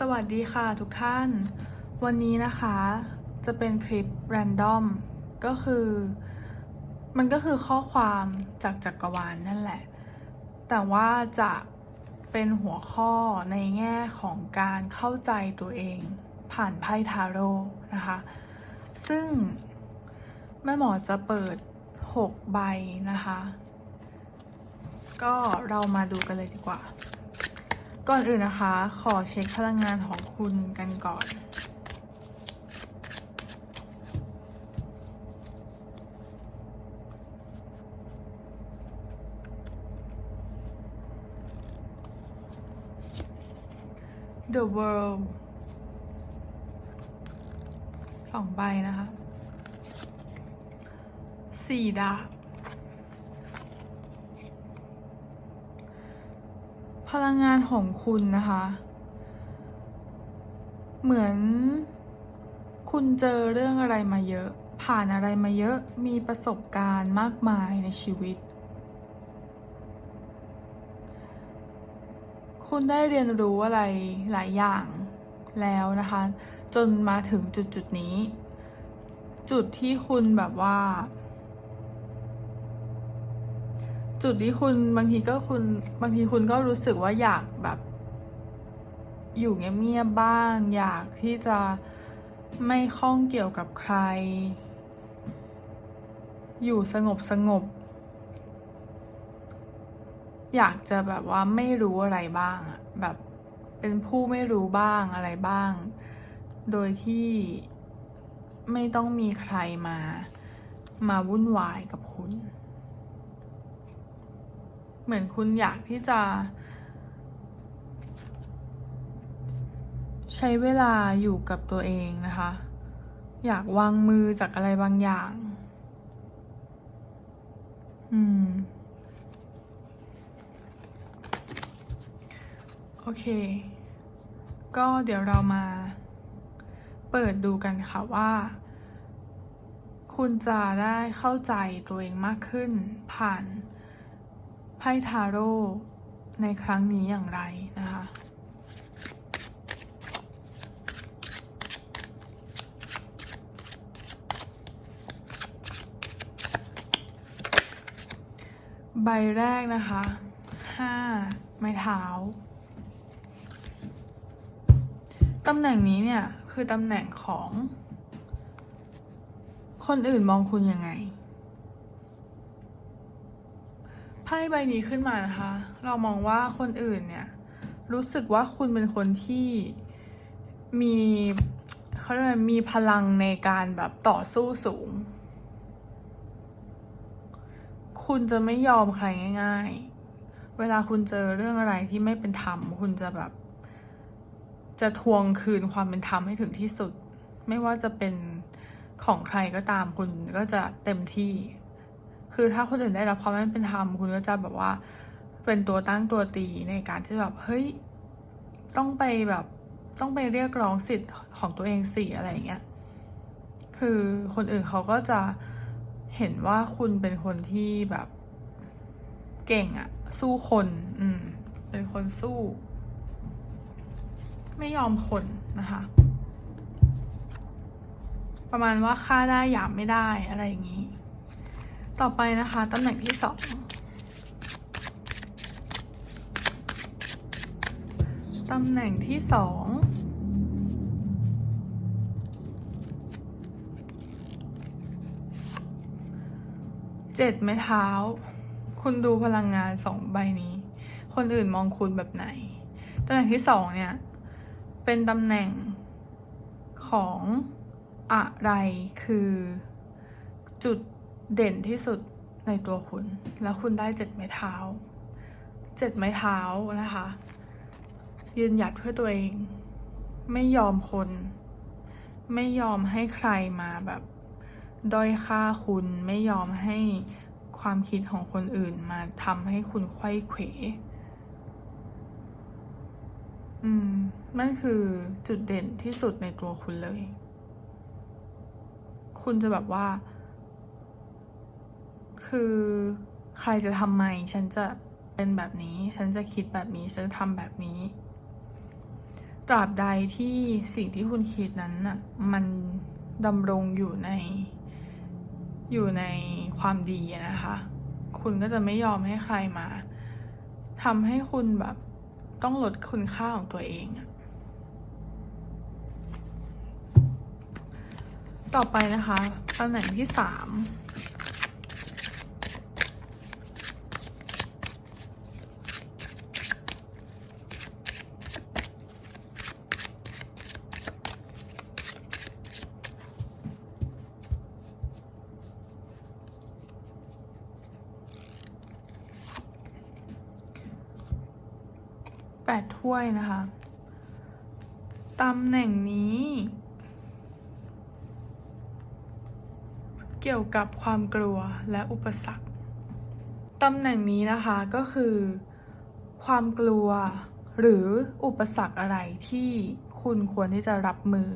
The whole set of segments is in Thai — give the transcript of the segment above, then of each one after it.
สวัสดีค่ะทุกท่าน วันนี้นะคะจะเป็นคลิป random ก็คือ มันก็คือข้อความจากจักรวาลนนั่นแหละ แต่ว่าจะเป็นหัวข้อในแง่ของการเข้าใจตัวเอง ผ่านไพ่ทาโร่นะคะ ซึ่งแม่หมอจะเปิด 6 ใบนะคะ ก็เรามาดูกันเลยดีกว่า ก่อนอื่นนะคะ ขอเช็คพลังงานของคุณกันก่อน The World สองใบนะคะสี่ดาบ พ ลังงานของคุณนะคะ เหมือน คุณเจอเรื่องอะไรมาเยอะ ผ่านอะไรมาเยอะมีประสบการณ์มากมายในชีวิต คุณได้เรียนรู้อะไรหลายอย่างแล้วนะคะ จนมาถึงจุดจุดนี้ จุดที่คุณแบบว่า จุดที่คุณบางทีก็คุณบางทีคุณก็รู้สึกว่าอยากแบบ อยู่เงียบๆบ้าง อยากที่จะไม่ข้องเกี่ยวกับใคร อยู่สงบสงบ อยากจะแบบว่าไม่รู้อะไรบ้างอะแบบเป็นผู้ไม่รู้บ้างอะไรบ้าง โดยที่ไม่ต้องมีใครมา มาวุ่นวายกับคุณ เหมือนคุณอยากที่จะ ใช้เวลาอยู่กับตัวเองนะคะ อยากวางมือจากอะไรบางอย่าง อืม โอเค ก็เดี๋ยวเรามา เปิดดูกันค่ะว่าคุณจะได้เข้าใจตัวเองมากขึ้นผ่าน ไพ่ทาโร่ในครั้งนี้อย่างไรนะคะใบแรกนะคะห้าไม้เท้า ตำแหน่งนี้เนี่ย คือตำแหน่งของ คนอื่นมองคุณยังไง ไพ่ใบนี้ขึ้นมานะคะ เรามองว่าคนอื่นเนี่ยรู้สึกว่าคุณเป็นคนที่มีเขาเรียกว่ามีพลังในการแบบต่อสู้สูง คุณจะไม่ยอมใครง่าย ๆ เวลาคุณเจอเรื่องอะไรที่ไม่เป็นธรรม คุณจะแบบ จะทวงคืนความเป็นธรรมให้ถึงที่สุด ไม่ว่าจะเป็นของใครก็ตามคุณก็จะเต็มที่ คือถ้าคนอื่นได้รับความไม่เป็นธรรมคุณก็จะแบบว่า เป็นตัวตั้งตัวตีในการที่แบบเฮ้ยต้องไปแบบต้องไปเรียกร้องสิทธิ์ของตัวเองสิอะไรอย่างเงี้ยคือคนอื่นเขาก็จะเห็นว่าคุณเป็นคนที่แบบเก่งอะสู้คน อืม เป็นคนสู้ ไม่ยอมคนนะคะ ประมาณว่าฆ่าได้หยามไม่ได้อะไรอย่างนี้ ต่อไปนะคะตำแหน่งที่สองตำแหน่งที่สองเจ็ดไม้เท้า คุณดูพลังงานสองใบนี้ คนอื่นมองคุณแบบไหน ตำแหน่งที่สองเนี่ย เป็นตำแหน่งของอะไรคือจุด เด่นที่สุดในตัวคุณ แล้วคุณได้เจ็ดไม้เท้าเจ็ดไม้เท้านะคะ ยืนหยัดเพื่อตัวเอง ไม่ยอมคน ไม่ยอมให้ใครมาแบบด้อยค่าคุณ ไม่ยอมให้ความคิดของคนอื่นมาทำให้คุณไขว้เขวอืมนั่นคือจุดเด่นที่สุดในตัวคุณเลย คุณจะแบบว่า คือใครจะทำไม ฉันจะเป็นแบบนี้ ฉันจะคิดแบบนี้ ฉันจะทำแบบนี้ ตราบใดที่สิ่งที่คุณคิดนั้นน่ะมันดำรงอยู่ใน อยู่ในความดีนะคะ คุณก็จะไม่ยอมให้ใครมาทำให้คุณแบบต้องลดคุณค่าของตัวเองอะต่อไปนะคะตำแหน่งที่สาม แปดถ้วยนะคะตำแหน่งนี้ เกี่ยวกับความกลัวและอุปสรรคตำแหน่งนี้นะคะก็คือ ความกลัวหรืออุปสรรคอะไรที่คุณควรที่จะรับมือ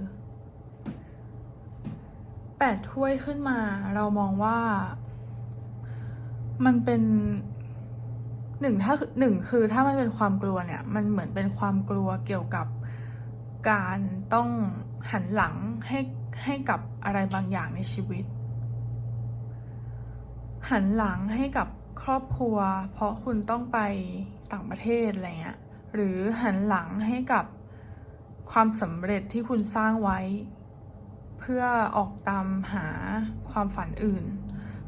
แปดถ้วยขึ้นมาเรามองว่า มันเป็น หนึ่งถ้าหนึ่งคือถ้ามันเป็นความกลัวเนี่ย มันเหมือนเป็นความกลัวเกี่ยวกับการต้องหันหลังให้ให้กับอะไรบางอย่างในชีวิต หันหลังให้กับครอบครัว เพราะคุณต้องไปต่างประเทศอะไรเงี้ยหรือหันหลังให้กับความสำเร็จที่คุณสร้างไว้ เพื่อออกตามหาความฝันอื่น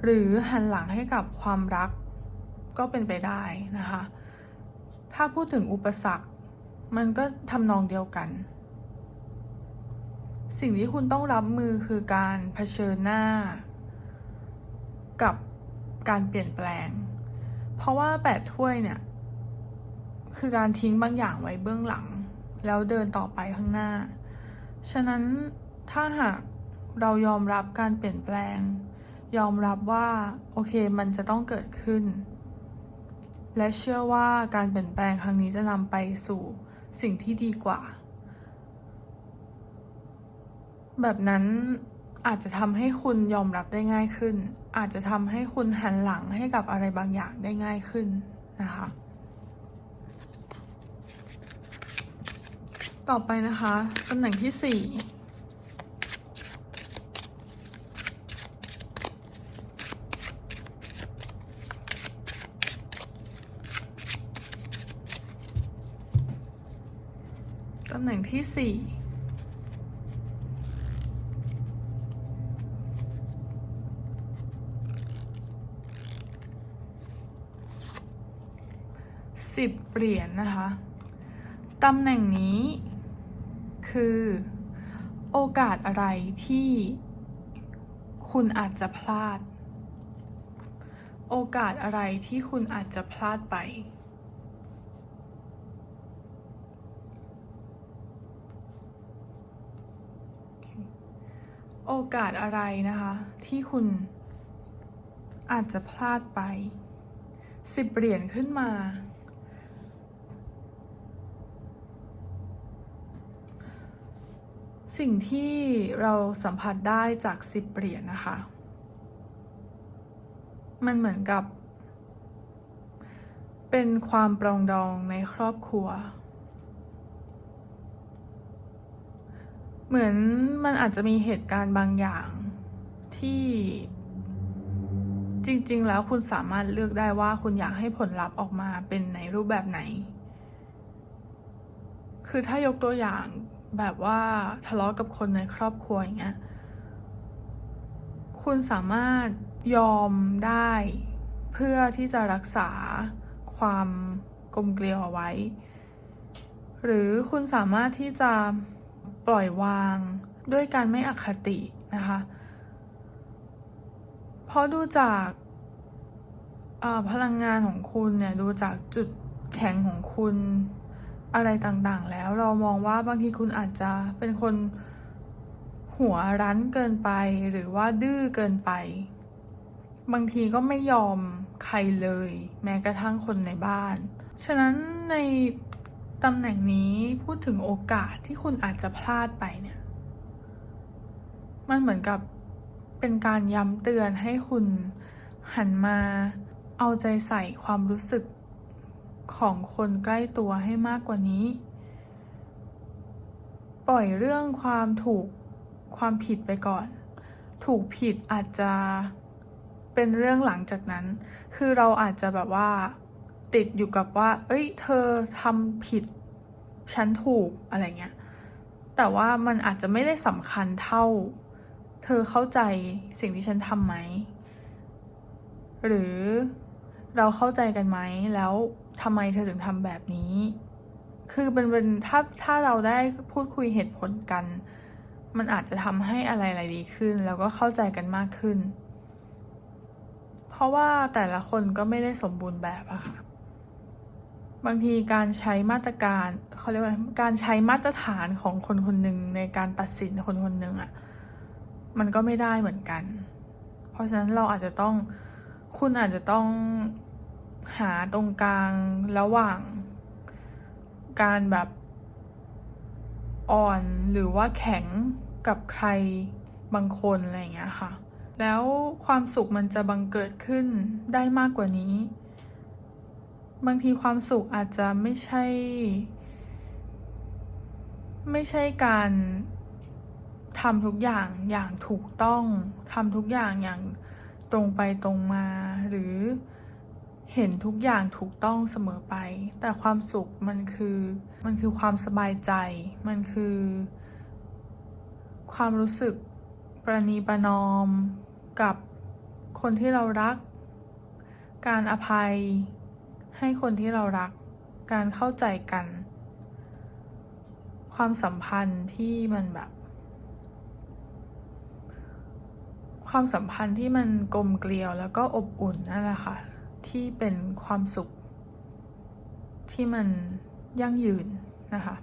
หรือหันหลังให้กับความรัก ก็เป็นไปได้นะคะ ถ้าพูดถึงอุปสรรค มันก็ทำนองเดียวกัน สิ่งที่คุณต้องรับมือคือการเผชิญหน้า กับการเปลี่ยนแปลง เพราะว่าแปดถ้วยเนี่ย คือการทิ้งบางอย่างไว้เบื้องหลัง แล้วเดินต่อไปข้างหน้า ฉะนั้นถ้าหากเรายอมรับการเปลี่ยนแปลง ยอมรับว่า โอเคมันจะต้องเกิดขึ้น และเชื่อว่าการเปลี่ยนแปลงครั้งนี้จะนำไปสู่สิ่งที่ดีกว่า แบบนั้นอาจจะทำให้คุณยอมรับได้ง่ายขึ้น อาจจะทำให้คุณหันหลังให้กับอะไรบางอย่างได้ง่ายขึ้นนะคะ ต่อไปนะคะตำแหน่งที่สี่ ตำแหน่ง ที่สี่สิบเหรียญนะคะ ตำแหน่งนี้คือ โอกาสอะไรที่คุณอาจจะพลาด โอกาสอะไรที่คุณอาจจะพลาดไป โอกาสอะไรนะคะ ที่คุณอาจจะพลาดไปสิบเหรียญขึ้นมา สิ่งที่เราสัมผัสได้จากสิบเหรียญนะคะ มันเหมือนกับ เป็นความปรองดองในครอบครัว เหมือนมันอาจจะมีเหตุการณ์บางอย่างที่จริง ๆ แล้วคุณสามารถเลือกได้ว่าคุณอยากให้ผลลัพธ์ออกมาเป็นในรูปแบบไหน คือถ้ายกตัวอย่างแบบว่าทะเลาะกับคนในครอบครัวอย่างเงี้ย คุณสามารถยอมได้ เพื่อที่จะรักษาความกลมเกลียวเอาไว้ หรือคุณสามารถที่จะ ปล่อยวางด้วยการไม่อคตินะคะเพราะดูจากาพลังงานของคุณเนี่ยดูจากจุดแข็งของคุณอะไรต่างๆ แล้วเรามองว่าบางทีคุณอาจจะเป็นคนหัวรั้นเกินไปหรือว่าดื้อเกินไป บางทีก็ไม่ยอมใครเลย แม้กระทั่งคนในบ้าน ฉะนั้นใน ตำแหน่งนี้พูดถึงโอกาสที่คุณอาจจะพลาดไปเนี่ย มันเหมือนกับเป็นการย้ำเตือนให้คุณหันมาเอาใจใส่ความรู้สึกของคนใกล้ตัวให้มากกว่านี้ ปล่อยเรื่องความถูกความผิดไปก่อน ถูกผิดอาจจะเป็นเรื่องหลังจากนั้น คือเราอาจจะแบบว่า ติดอยู่กับว่า เอ้ย เธอทำผิด ฉันถูกอะไรเงี้ย แต่ว่ามันอาจจะไม่ได้สำคัญเท่า เธอเข้าใจสิ่งที่ฉันทำไหม หรือเราเข้าใจกันไหม แล้วทำไมเธอถึงทำแบบนี้ คือเป็นเป็นถ้าถ้าเราได้พูดคุยเหตุผลกัน มันอาจจะทำให้อะไรอะไรดีขึ้น แล้วก็เข้าใจกันมากขึ้น เพราะว่าแต่ละคนก็ไม่ได้สมบูรณ์แบบอะค่ะ บางทีการใช้มาตรการเขาเรียกว่าการใช้มาตรฐานของคนคนหนึ่งในการตัดสินคนคนหนึ่งอะมันก็ไม่ได้เหมือนกัน เพราะฉะนั้นเราอาจจะต้องคุณอาจจะต้องหาตรงกลางระหว่าง การแบบอ่อนหรือว่าแข็งกับใครบางคนอะไรอย่างเงี้ยค่ะ แล้วความสุขมันจะบังเกิดขึ้นได้มากกว่านี้ บางทีความสุขอาจจะไม่ใช่ ไม่ใช่การทำทุกอย่างอย่างถูกต้องทำทุกอย่างอย่างตรงไปตรงมา หรือเห็นทุกอย่างถูกต้องเสมอไป แต่ความสุขมันคือมันคือความสบายใจ มันคือ ความรู้สึกประนีประนอมกับคนที่เรารัก การอภัย ให้คนที่เรารัก การเข้าใจกัน ความสัมพันธ์ที่มันแบบ ความสัมพันธ์ที่มันกลมเกลียวแล้วก็อบอุ่นนั่นแหละค่ะ ที่เป็นความสุข ที่มันยั่งยืนนะคะ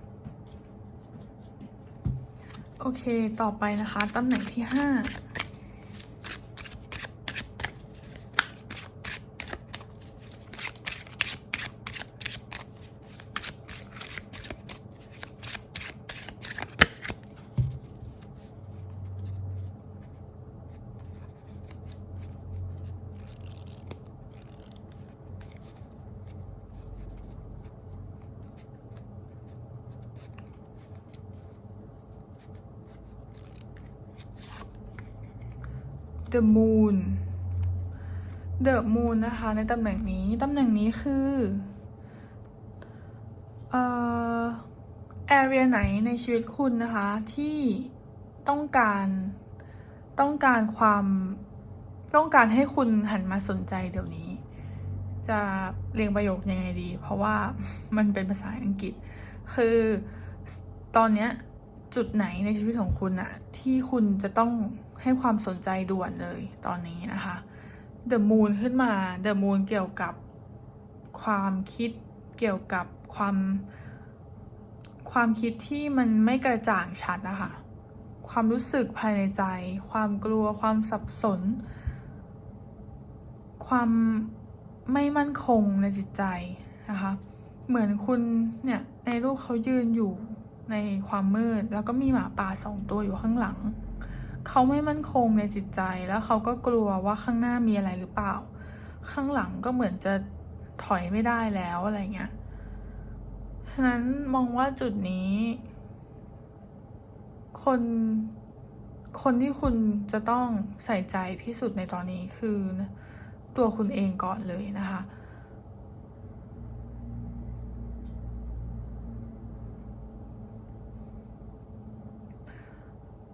โอเค ต่อไปนะคะ ตำแหน่งที่ 5 The Moon The Moon นะคะ ในตำแหน่งนี้ ตำแหน่งนี้คือเอ่อ area ไหนในชีวิตคุณนะคะ ที่ต้องการต้องการความต้องการให้คุณหันมาสนใจเดี๋ยวนี้ จะเรียงประโยคยังไงดี เพราะว่ามันเป็นภาษาอังกฤษ คือตอนเนี้ยจุดไหนในชีวิตของคุณอะที่คุณจะต้อง ให้ความสนใจด่วนเลยตอนนี้นะคะ The Moon ขึ้นมา The Moon เกี่ยวกับความคิดเกี่ยวกับความ ความคิดที่มันไม่กระจ่างชัดนะคะความรู้สึกภายในใจ ความกลัวความสับสน ความไม่มั่นคงในจิตใจนะคะเหมือนคุณเนี่ยในรูปเขายืนอยู่ในความมืด แล้วก็มีหมาป่าสองตัวอยู่ข้างหลัง เขาไม่มั่นคงในจิตใจแล้วเขาก็กลัวว่าข้างหน้ามีอะไรหรือเปล่า ข้างหลังก็เหมือนจะถอยไม่ได้แล้วอะไรเงี้ย ฉะนั้นมองว่าจุดนี้ คนคนที่คุณจะต้องใส่ใจที่สุดในตอนนี้คือตัวคุณเองก่อนเลยนะคะ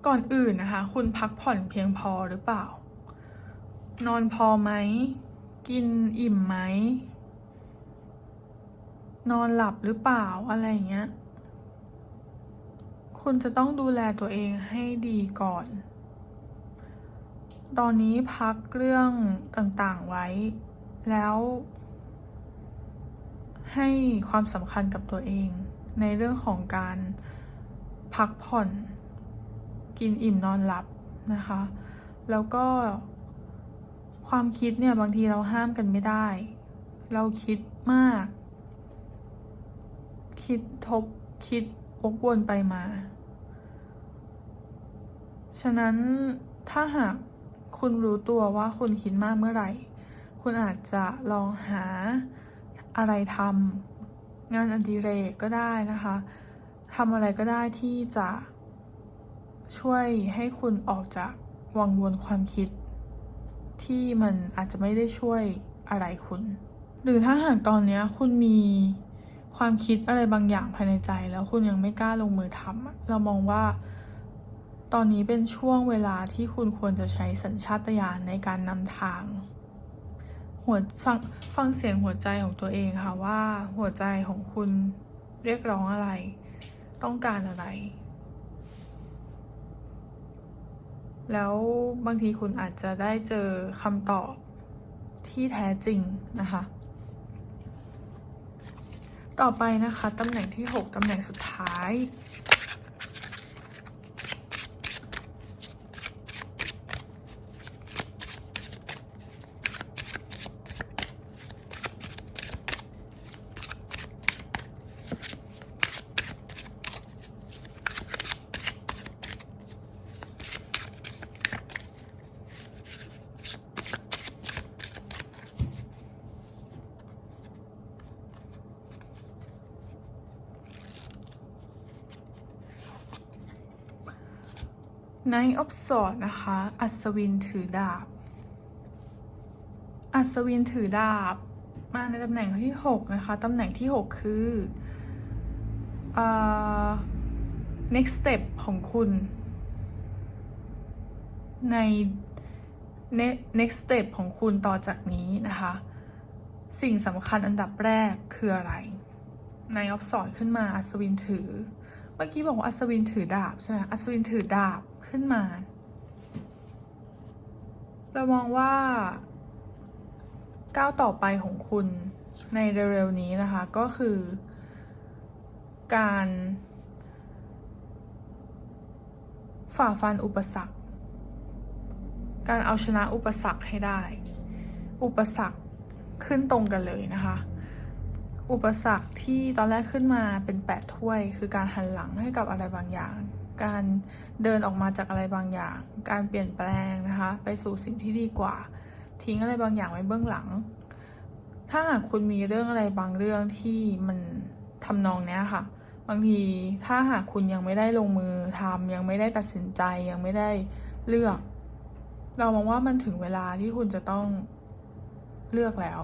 ก่อนอื่นนะคะ คุณพักผ่อนเพียงพอหรือเปล่า นอนพอไหม กินอิ่มไหม นอนหลับหรือเปล่าอะไรอย่างเงี้ย คุณจะต้องดูแลตัวเองให้ดีก่อน ตอนนี้พักเรื่องต่างๆไว้ แล้ว ให้ความสำคัญกับตัวเอง ในเรื่องของการพักผ่อน กินอิ่มนอนหลับนะคะ แล้วก็ความคิดเนี่ยบางทีเราห้ามกันไม่ได้ เราคิดมาก คิดทบคิดวกวนไปมา ฉะนั้นถ้าหากคุณรู้ตัวว่าคุณคิดมากเมื่อไหร่ คุณอาจจะลองหาอะไรทำงานอดิเรกก็ได้นะคะทำอะไรก็ได้ที่จะ ช่วยให้คุณออกจากวังวนความคิด ที่มันอาจจะไม่ได้ช่วยอะไรคุณ หรือถ้าหากตอนนี้คุณมีความคิดอะไรบางอย่างภายในใจ แล้วคุณยังไม่กล้าลงมือทำเรามองว่า ตอนนี้เป็นช่วงเวลาที่คุณควรจะใช้สัญชาตญาณในการนำทาง หัวฟังฟังเสียงหัวใจของตัวเองค่ะว่าหัวใจของคุณเรียกร้องอะไร ต้องการอะไร แล้วบางทีคุณอาจจะได้เจอคำตอบที่แท้จริงนะคะ ต่อไปนะคะตำแหน่งที่ 6ตำแหน่งสุดท้าย ในออฟสอดนะคะ อัศวินถือดาบ อัศวินถือดาบ มาในตำแหน่งที่ 6 นะคะ ตำแหน่งที่ 6 คือเอ่อ next step ของคุณ ใน ne- next step ของคุณต่อจากนี้นะคะ สิ่งสำคัญอันดับแรกคืออะไร ในออฟสอดขึ้นมาอัศวินถือ เมื่อกี้บอกว่าอัศวินถือดาบใช่ไหมอัศวินถือดาบขึ้นมา เรามองว่าก้าวต่อไปของคุณในเร็วๆนี้นะคะ ก็คือ การฝ่าฟันอุปสรรค การเอาชนะอุปสรรคให้ได้ อุปสรรคขึ้นตรงกันเลยนะคะ อุปสรรคที่ตอนแรกขึ้นมาเป็นแปดถ้วย คือการหันหลังให้กับอะไรบางอย่าง การเดินออกมาจากอะไรบางอย่าง การเปลี่ยนแปลงนะคะ ไปสู่สิ่งที่ดีกว่า ทิ้งอะไรบางอย่างไว้เบื้องหลัง ถ้าหากคุณมีเรื่องอะไรบางเรื่องที่มันทำนองเนี้ยค่ะ บางทีถ้าหากคุณยังไม่ได้ลงมือทำยังไม่ได้ตัดสินใจยังไม่ได้เลือก เรามองว่ามันถึงเวลาที่คุณจะต้องเลือกแล้ว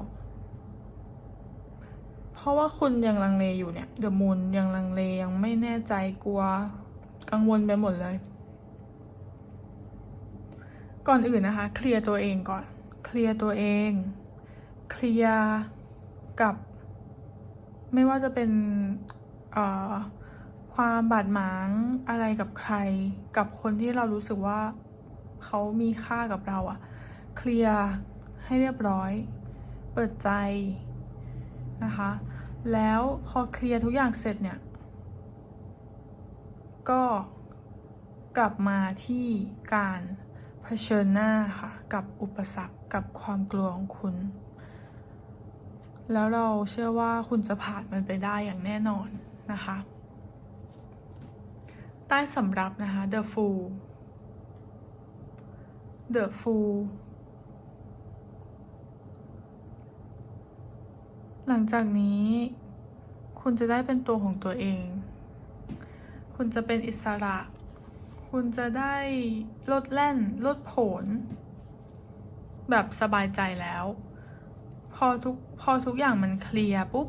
เพราะว่าคุณยังลังเลอยู่เนี่ยเดอะมูนยังลังเลยังไม่แน่ใจกลัว กังวลไปหมดเลย ก่อนอื่นนะคะ เคลียร์ตัวเองก่อน เคลียร์ตัวเอง เคลียร์กับ ไม่ว่าจะเป็นความบาดหมางอะไรกับใคร กับคนที่เรารู้สึกว่าเขามีค่ากับเราอะเคลียร์ให้เรียบร้อย เปิดใจ นะคะ แล้วพอเคลียร์ทุกอย่างเสร็จเนี่ย ก็กลับมาที่การเผชิญหน้าค่ะ กับอุปสรรคกับความกลัวของคุณ แล้วเราเชื่อว่าคุณจะผ่านมันไปได้อย่างแน่นอนนะคะ ใต้สำรับนะคะ The Fool The Fool หลังจากนี้ คุณจะได้เป็นตัวของตัวเอง คุณจะเป็นอิสระ คุณจะได้ลดแล่นลดผล แบบสบายใจแล้ว พอทุกพอทุกอย่างมันเคลียร์ปุ๊บ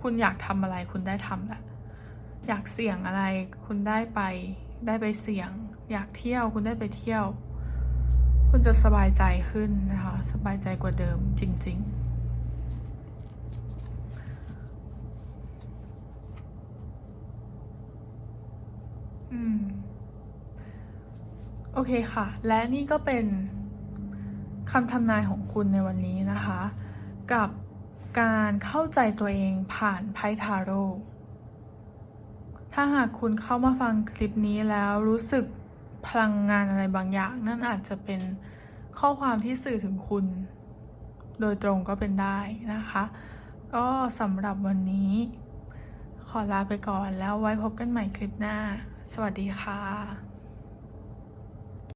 คุณอยากทำอะไรคุณได้ทำแหละอยากเสี่ยงอะไรคุณได้ไป ได้ไปเสี่ยง อยากเที่ยวคุณได้ไปเที่ยว คุณจะสบายใจขึ้นนะคะ สบายใจกว่าเดิมจริง ๆ อืม โอเคค่ะ และนี่ก็เป็นคำทำนายของคุณในวันนี้นะคะ กับการเข้าใจตัวเองผ่านไพ่ทาโร่ถ้าหากคุณเข้ามาฟังคลิปนี้แล้วรู้สึกพลังงานอะไรบางอย่าง นั่นอาจจะเป็นข้อความที่สื่อถึงคุณ โดยตรงก็เป็นได้นะคะ ก็สำหรับวันนี้ ขอลาไปก่อนแล้วไว้พบกันใหม่คลิปหน้า สวัสดีค่ะ